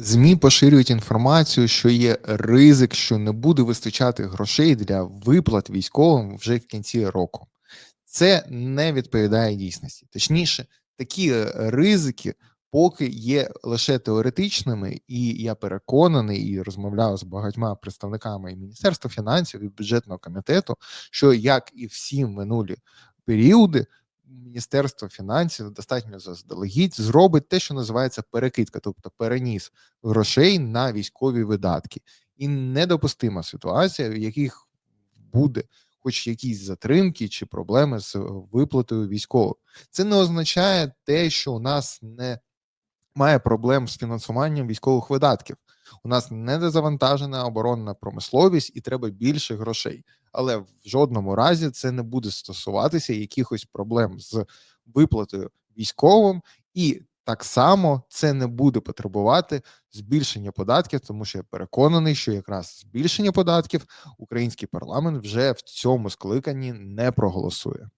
ЗМІ поширюють інформацію, що є ризик, що не буде вистачати грошей для виплат військовим вже в кінці року. Це не відповідає дійсності. Точніше, такі е, ризики поки є лише теоретичними, і я переконаний і розмовляю з багатьма представниками і Міністерства фінансів і бюджетного комітету, що як і всі минулі періоди, Міністерство фінансів достатньо заздалегідь зробить те, що називається перекидка, тобто переніс грошей на військові видатки, і недопустима ситуація, в яких буде хоч якісь затримки чи проблеми з виплатою військових. Це не означає те, що у нас не має проблем з фінансуванням військових видатків. У нас недозавантажена оборонна промисловість і треба більше грошей. Але в жодному разі це не буде стосуватися якихось проблем з виплатою військовим, і так само це не буде потребувати збільшення податків, тому що я переконаний, що якраз збільшення податків український парламент вже в цьому скликанні не проголосує.